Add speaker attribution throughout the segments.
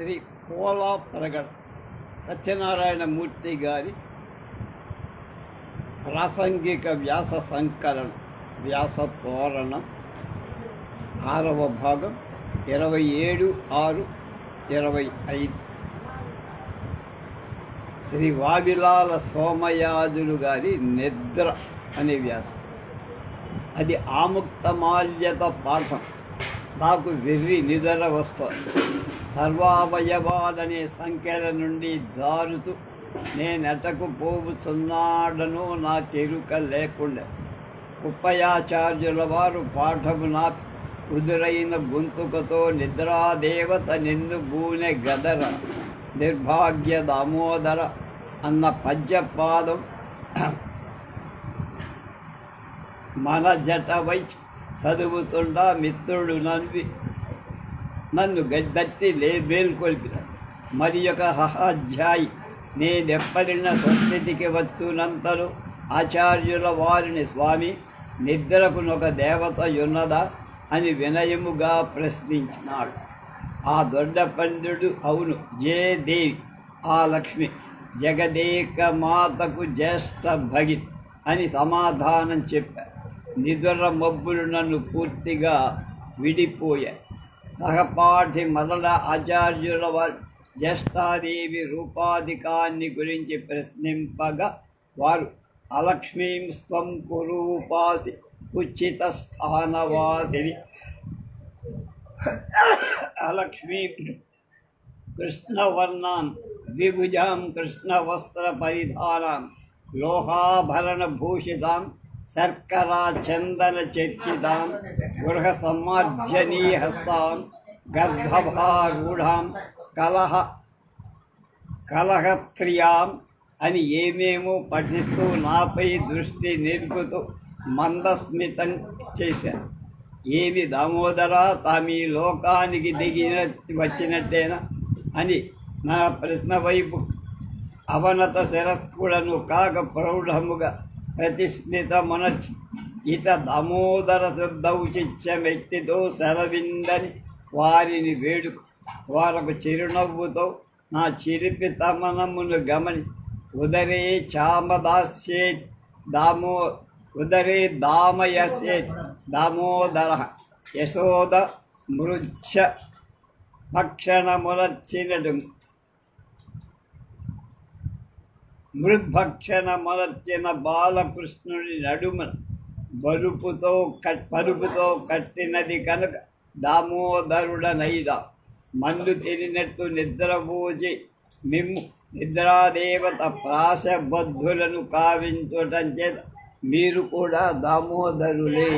Speaker 1: శ్రీ పోలా ప్రగడ సత్యనారాయణ మూర్తి గారి ప్రాసంగిక వ్యాస సంకలనం వ్యాస తోరణం ఆరవ భాగం ఇరవై ఏడు ఆరు ఇరవై ఐదు. శ్రీ వావిలాల సోమయాజులు గారి నిద్ర అనే వ్యాసం. అది ఆముక్తమాల్యత పాఠం. నాకు వెర్రి నిద్ర వస్తుంది. సర్వావయవాలనే సంఖ్యల నుండి జారుతూ నేనెటకు పోవుచున్నాడను నాకెరుక లేకుండా. కుప్పయాచార్యుల వారు పాఠము నా కుదురైన గొంతుకతో నిద్రాదేవత నిన్ను బూనె గదర నిర్భాగ్య దామోదర అన్న పద్యపాదం మన జటవై చదువుతుండా మిత్రుడు నన్వి. నన్ను గడ్డట్టి లే మేల్కొల్పిన మరి యొక్క హహాధ్యాయి నేనెప్పడిన సంస్థితికి వచ్చునంతలు ఆచార్యుల వారిని స్వామి నిద్రకునొక దేవత ఉన్నదా అని వినయముగా ప్రశ్నించినాడు. ఆ దొడ్డ పండుడు అవును జే దేవి ఆ లక్ష్మి జగదేక మాతకు జ్యేష్ఠ భగిత్ అని సమాధానం చెప్పారు. నిద్ర మబ్బులు నన్ను పూర్తిగా విడిపోయాయి. సహపాఠి మరల ఆచార్యుల జ్యేష్ఠాదేవి రూపాధికాన్ని గురించి ప్రశ్నింపగా వారు అలక్ష్మీం స్వం కురూపాసి ఉచిత స్థానవాసిని. అలక్ష్మీ కృష్ణవర్ణాం విభుజాం కృష్ణవస్త్ర పరిధానాం లోహాభరణ భూషితాం శర్కరా చందన చర్చితాం గృహ సమార్జనీహస్తాం గర్భభారూఢాం కలహ కలహత్రియాం అని ఏమేమో పఠిస్తూ నాపై దృష్టి నిలుపుతూ మందస్మితం చేశారు ఏమి దామోదరా తామి లోకానికి దిగిన వచ్చినట్టేనా అని నా ప్రశ్న వైపు అవనత శిరస్కులను కాక ప్రౌఢముగా ప్రతిష్ఠిత మనర్చి ఇత దామోదర శుద్ధౌచిత్య వ్యక్తితో సెలవిందని వారిని వేడుకు వారకు చిరునవ్వుతో నా చిరిపి తమనమును గమని ఉదరే చామదాస్యే దామో ఉదరే దామయసే దామోదర యశోద మృచ్ఛ భక్షణమునర్చినడు మృద్భక్షణ మలర్చిన బాలకృష్ణుడి నడుమ బరుపుతో కట్ పరుపుతో కట్టినది కనుక దామోదరుడనైదా. మందు తిరినట్టు నిద్రపోచి మిమ్ము నిద్రాదేవత ప్రాసబద్ధులను కావించటం చేత మీరు కూడా దామోదరులే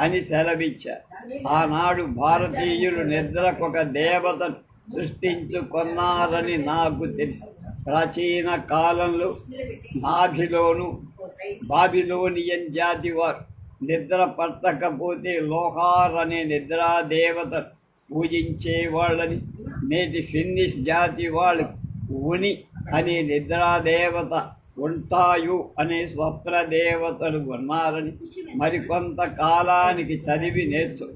Speaker 1: అని సెలవిచ్చారు. ఆనాడు భారతీయులు నిద్రకొక దేవతను సృష్టించుకున్నారని నాకు తెలుసు. ప్రాచీన కాలంలో నాభిలోను బాబిలోనియన్ జాతి వారు నిద్ర పట్టకపోతే లోహార్ అనే నిద్రాదేవత పూజించేవాళ్ళని నేటి ఫిన్నిష్ జాతి వాళ్ళు ఉని అనే నిద్రాదేవత ఉంటాయు అనే స్వప్నదేవతలు ఉన్నారని మరికొంత కాలానికి చదివి నేర్చు.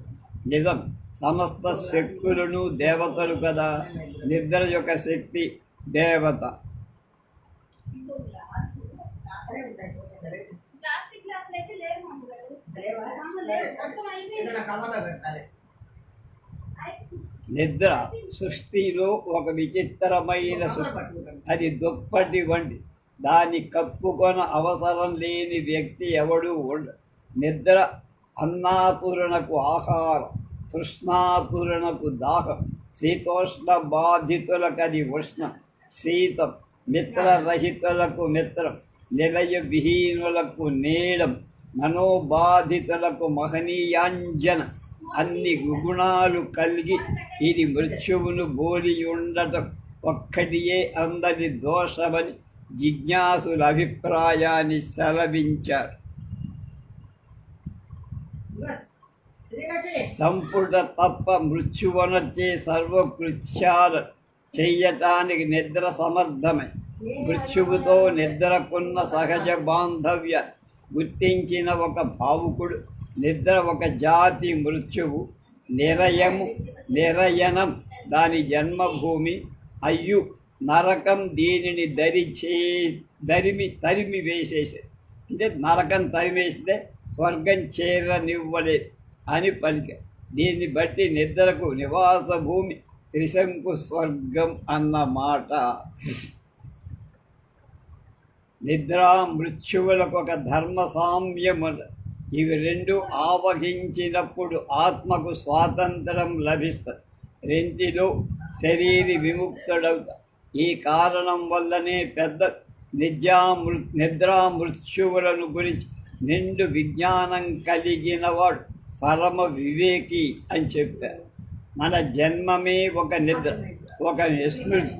Speaker 1: నిజం సమస్త శక్తులను దేవతలు కదా. నిద్ర యొక్క శక్తి దేవత. నిద్ర సృష్టిలో ఒక విచిత్రమైన సృష్టి. అది దుప్పటి వంటి. దాన్ని కప్పుకొన అవసరం లేని వ్యక్తి ఎవడు ఉండ నిద్ర అన్నాతురణకు ఆహారం తృష్ణాతురణకు దాహం శీతోష్ణ బాధితులకు అది ఉష్ణం. శీతం మిత్రరహితులకు మిత్రం నిలయ విహీనులకు నీడం మనోబాధితులకు మహనీయాంజన. అన్ని గుణాలు కలిగి ఇది మృత్యువును బోలి ఉండటం ఒక్కటియే అందరి దోషమని జిజ్ఞాసుల అభిప్రాయాన్ని సెలవించారు. చంపుట తప్ప మృత్యువనర్చే సర్వకృత్యాలను చెయ్యటానికి నిద్ర సమర్థమే. మృత్యువుతో నిద్రకున్న సహజ బాంధవ్య గుర్తించిన ఒక భావుకుడు నిద్ర ఒక జాతి మృత్యువు నిరయము నిరయనం దాని జన్మభూమి అయ్యు నరకం దీనిని దరిచే దరిమి తరిమి వేసేసే. అంటే నరకం తరిమేస్తే స్వర్గం చేరనివ్వలేదు అని పలిక. దీన్ని బట్టి నిద్రకు నివాస భూమి త్రిశంకు స్వర్గం అన్న మాట మృత్యువులకు ఒక ధర్మ సామ్యము ఇవి రెండు ఆవహించినప్పుడు ఆత్మకు స్వాతంత్రం లభిస్తుంది రెంటిలో శరీర విముక్తుడవుతా ఈ కారణం వల్లనే పెద్ద నిద్రామృ నిద్రా మృత్యువులను గురించి నిండు విజ్ఞానం కలిగినవాడు పరమ వివేకి అని చెప్పారు మన జన్మమే ఒక నిద్ర ఒక విష్ణుడు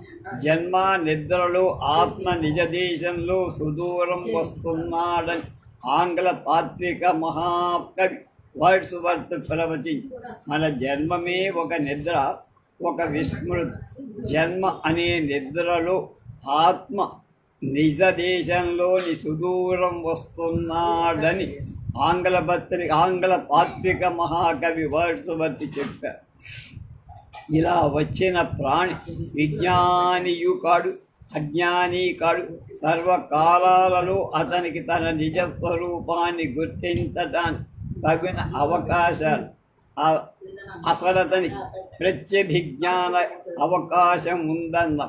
Speaker 1: జన్మ నిద్రలో ఆత్మ నిజ దేశంలో సుదూరం వస్తున్నాడని ఆంగ్ల తాత్విక మహాకవి వర్డ్స్ వర్త్ ప్రవచించి మన జన్మమే ఒక నిద్ర ఒక విస్మృతి జన్మ అనే నిద్రలో ఆత్మ నిజ దేశంలోని సుదూరం వస్తున్నాడని ఆంగ్ల పత్రిక ఆంగ్ల తాత్విక మహాకవి వర్షవర్తి చెప్పారు ఇలా వచ్చిన ప్రాణి విజ్ఞానియు కాడు అజ్ఞాని కాడు సర్వకాలాలలో అతనికి తన నిజ స్వరూపాన్ని గుర్తించటానికి తగిన అవకాశాలు. అసలు అతనికి ప్రత్యభిజ్ఞాన అవకాశం ఉందన్న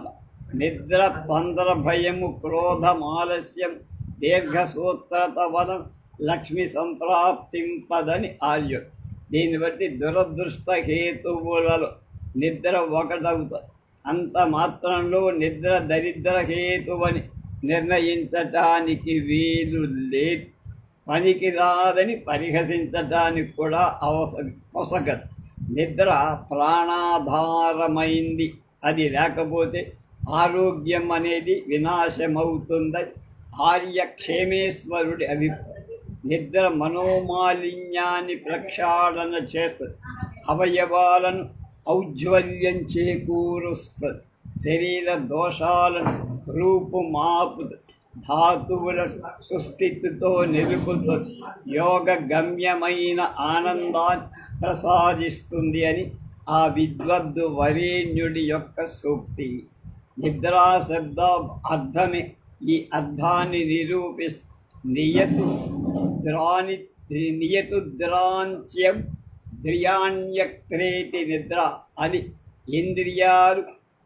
Speaker 1: నిద్ర తొందర భయము క్రోధం ఆలస్యం దీర్ఘసూత్రత వలం లక్ష్మి సంప్రాప్తింపదని ఆర్యం దీన్ని బట్టి దురదృష్ట హేతువులలో నిద్ర ఒకటవుతుంది. అంత మాత్రంలో నిద్ర దరిద్ర హేతువని నిర్ణయించటానికి వీలు లేదు. పనికి రాదని పరిహసించటానికి కూడా అవసరం పొసగదు నిద్ర ప్రాణాధారమైంది. అది లేకపోతే ఆరోగ్యం అనేది వినాశమవుతుందని ఆర్య క్షేమేశ్వరుడి అభిప్రాయం. నిద్ర మనోమాలిన్యాన్ని ప్రక్షాళన చేస్తుంది అవయవాలను ఔజ్వల్యం చేకూరుస్తుంది శరీర దోషాలను రూపుమాపుతుంది ధాతువుల సుస్థితితో నిలుపుతుంది యోగ గమ్యమైన ఆనందాన్ని ప్రసాదిస్తుంది అని ఆ విద్వద్దు వరేణ్యుడి యొక్క సూక్తి. నిద్రా శబ్ద అర్థమే ఈ అర్థాన్ని నిరూపిస్తూ నియతు ద్రాని నియతు ద్రాంచ్యం ద్రియాణ్యక్రేతి నిద్ర అని ఇంద్రియాలు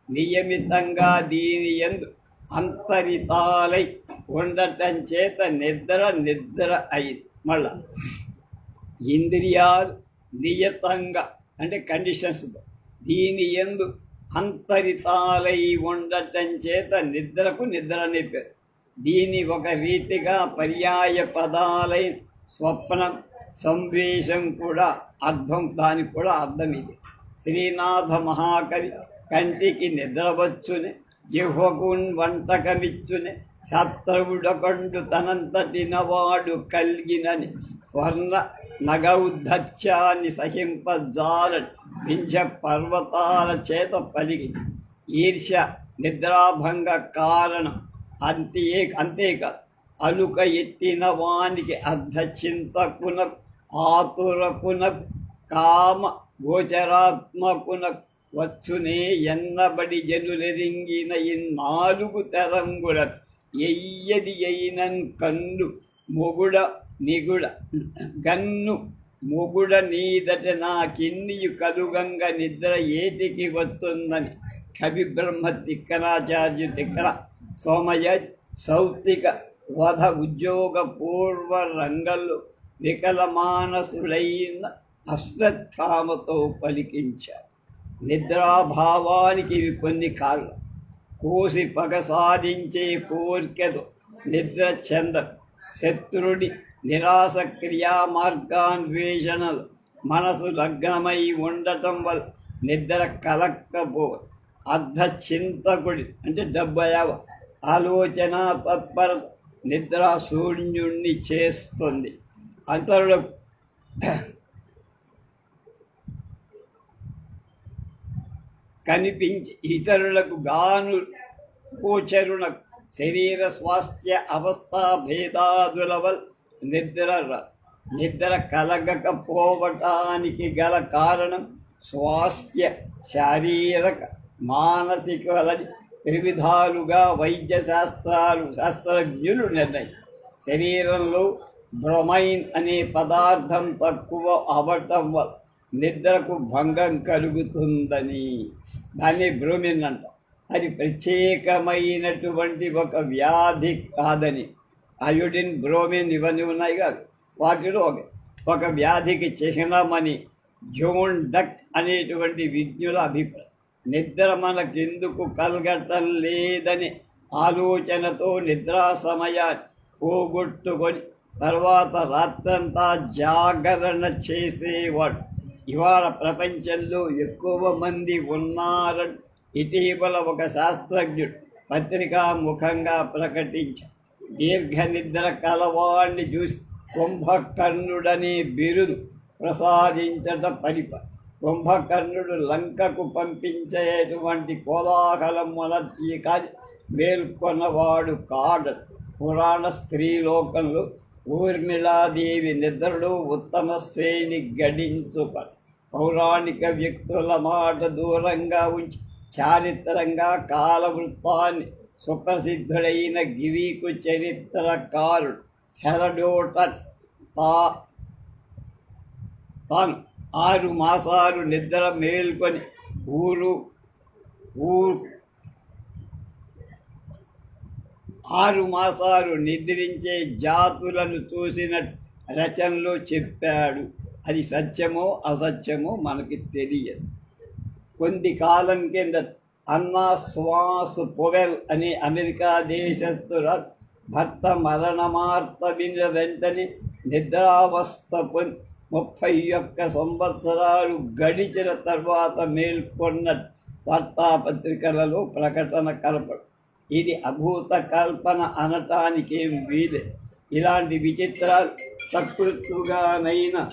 Speaker 1: నియమితంగా దీని ఎందు అంతరితాలై ఉండటం చేత నిద్ర నిద్ర అయింది మళ్ళా ఇంద్రియాలు నియతంగా అంటే కండిషన్స్ దీని ఎందు అంతరితాలై ఉండటం చేత నిద్రకు నిద్ర అనే పేరు దీని ఒక రీతిగా పర్యాయ పదాలై స్వప్నం సంవేశం కూడా అర్థం దానికి కూడా అర్థం ఇది. శ్రీనాథ మహాకవి కంటికి నిద్రవచ్చునే జిహ్వకున్ వంటకమిచ్చునే శత్రువుడకండు తనంత తినవాడు కలిగినని స్వర్ణ నగౌద్ధత్యాన్ని సహింపజాలని వింజ పర్వతాల చేత పలికి ఈర్ష్య నిద్రాభంగ కారణం అంతే అంతేకాదు అలుక ఎత్తిన వానికి అర్ధ చింతకున ఆతురకున కామ గోచరాత్మకున వచ్చునే ఎన్నబడి జనులెరింగిన ఈ నాలుగు తరంగుల ఎయ్యది అయినన్ కన్ను మొగుడ నిగుడ గన్ను మొగుడ నీదట నా కిన్నియు కలుగంగ నిద్ర ఏటికి వస్తుందని కవి బ్రహ్మ తిక్కరాచార్యు తిక్కర సోమయ సౌతిక వధ ఉద్యోగ పూర్వ రంగంలో వికల మానసులైన అశ్వత్థామతో పలికించారు. నిద్రాభావానికి ఇవి కొన్ని కాళ్ళు కోసి పగ సాధించే కోరికతో నిద్ర చెంద శత్రుడి నిరాశ క్రియా మార్గాన్వేషణలు మనసు లగ్నమై ఉండటం వల్ల నిద్ర కలక్కపో అర్ధ చింతకుడి అంటే డెబ్బైవ ఆలోచన తత్పర నిద్ర శూన్యుణ్ణి చేస్తుంది. అంతరులకు కనిపించి ఇతరులకు గాను గోచరుణ శరీర స్వాస్థ్య అవస్థా భేదాదుల నిద్ర నిద్ర కలగకపోవటానికి గల కారణం స్వాస్థ్య శారీరక మానసికలని త్రివిధాలుగా వైద్య శాస్త్రాలు శాస్త్రజ్ఞులు నిర్ణయం. శరీరంలో బ్రొమైన్ అనే పదార్థం తక్కువ అవటం వల్ల నిద్రకు భంగం కలుగుతుందని దాన్ని బ్రోమిన్ అంటాం. అది ప్రత్యేకమైనటువంటి ఒక వ్యాధి కాదని అయోడిన్ బ్రోమిన్ ఇవన్నీ ఉన్నాయి కాదు. వాటిలో ఒక ఒక వ్యాధికి చిహ్నమని జోన్ డక్ అనేటువంటి విజ్ఞుల అభిప్రాయం. నిద్ర మనకెందుకు కలగటం లేదని ఆలోచనతో నిద్రా సమయాన్ని పోగొట్టుకొని తర్వాత రాత్రంతా జాగరణ చేసేవాడు. ఇవాళ ప్రపంచంలో ఎక్కువ మంది ఉన్నారని ఇటీవల ఒక శాస్త్రజ్ఞుడు పత్రికా ముఖంగా ప్రకటించారు దీర్ఘ నిద్ర కలవాణ్ణి చూసి కుంభకర్ణుడనే బిరుదు ప్రసాదించట పరిప కుంభకర్ణుడు లంకకు పంపించేటువంటి కోలాహలమునర్చి కాని మేల్కొన్నవాడు కాడు. పురాణ స్త్రీలోకంలో ఊర్మిళాదేవి నిద్రడు ఉత్తమ శ్రేణి గడించుక. పౌరాణిక వ్యక్తుల మాట దూరంగా ఉంచి చారిత్రంగా కాలవృత్తాన్ని సుప్రసిద్ధుడైన గిరీకు చరిత్రకారుడు హెరడోటస్ తా తాను ఆరు మాసాలు నిద్ర మేల్కొని ఊరు ఊరు ఆరు మాసాలు నిద్రించే జాతులను చూసిన రచనలో చెప్పాడు. అది సత్యమో అసత్యమో మనకి తెలియదు. కొద్ది కాలం కింద అన్నా స్వాస్ పొవెల్ అనే అమెరికా దేశస్థుల భర్త మరణమార్త విన వెంటనే నిద్రావస్థ పొంది ముప్పై ఒక్క సంవత్సరాలు గడిచిన తర్వాత మేల్కొన్న వార్తాపత్రికలలో ప్రకటన కలప ఇది అభూత కల్పన అనటానికేం వీలే. ఇలాంటి విచిత్రాలు సకృత్తుగానైనా